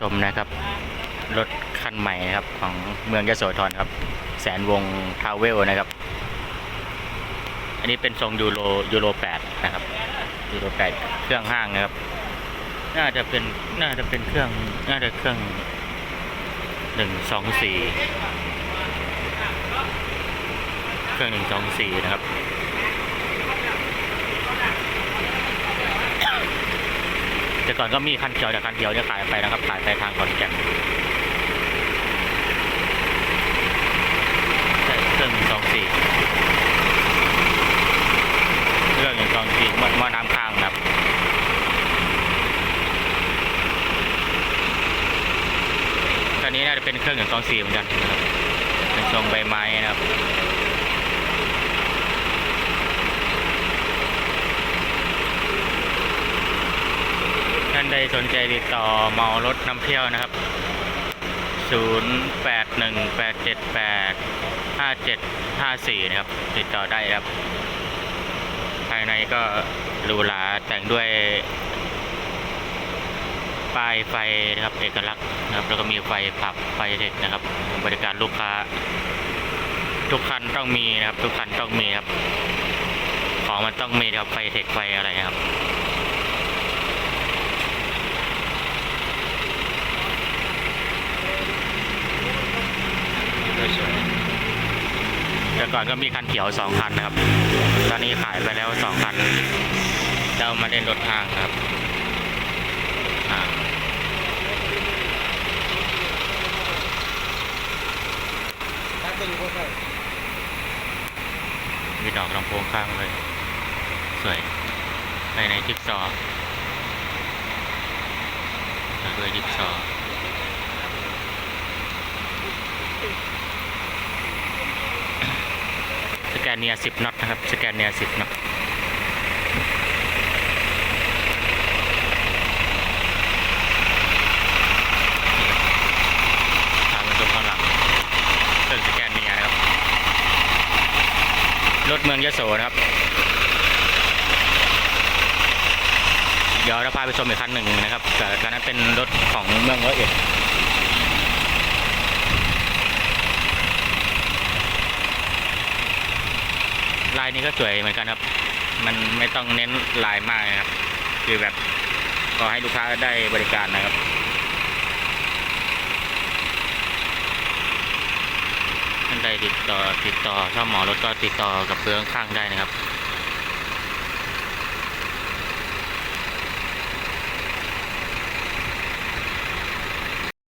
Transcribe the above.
ชมนะครับ รถคันใหม่นะครับของเมืองยโสธรครับ แสนวงทาวเวลนะครับ อันนี้เป็นทรงยูโรยูโรแปดนะครับยูโรแปดเครื่องห้างนะครับ น่าจะเป็นน่าจะเป็นเครื่องน่าจะเครื่องหนึ่งสองสี่เครื่องหนึ่งสองสี่นะครับ แต่ ก่อนก็มีคันเขียวแต่คันเขียวเนี่ยขายไปนะครับขายไปทางขอนแก่นเครื่องสองสี่เครื่องหนึ่งสองสี่หม้อหม้อน้ำข้างนะครับคันนี้น่าจะเป็นเครื่องหนึ่งสองสี่เหมือนกันเป็นทรงใบไม้นะครับานใดสนใจติดต่อเมารถนำเที่ยวนะครับ 0 8 1 8 7 8 5 7 5 4 นะครับ ติดต่อได้ครับ ภายในก็หรูหราแต่งด้วยป้ายไฟนะครับเอกลักษณ์นะครับ แล้วก็มีไฟผับไฟเทคนะครับ บริการลูกค้า ทุกคันต้องมีนะครับ ทุกคันต้องมีครับ ของมันต้องมีครับไฟเทคไฟอะไรนะครับ สวยๆ แต่ก่อนก็มีคันเขียวสองคันนะครับ ตอนนี้ขายไปแล้วสองคันเรามาเล่นรถห้างครับมีดอกลำโพงข้างเลย สวยภายในจิ๊กซอว์แล้วด้วยจิ๊กซอว์ สแก นเนีย10น็อตนะครับสแกนเนีย10น็อตทางตรงข้างหลังเครื่องสแกนเนียะครับรถเมืองยโสนะครับ เดี๋ยวเราพาไปชมอีกคันหนึ่งนะครับแต่คันนั้นเป็นรถของเมืองร้อยเอ็ด ลายนี้ก็สวยเหมือนกันครับ มันไม่ต้องเน้นลายมากนะครับ คือแบบก็ให้ลูกค้าได้บริการนะครับท่านใดติดต่อติดต่อช่างหมอรถก็ติดต่อกับเบอนข้างได้นะครับ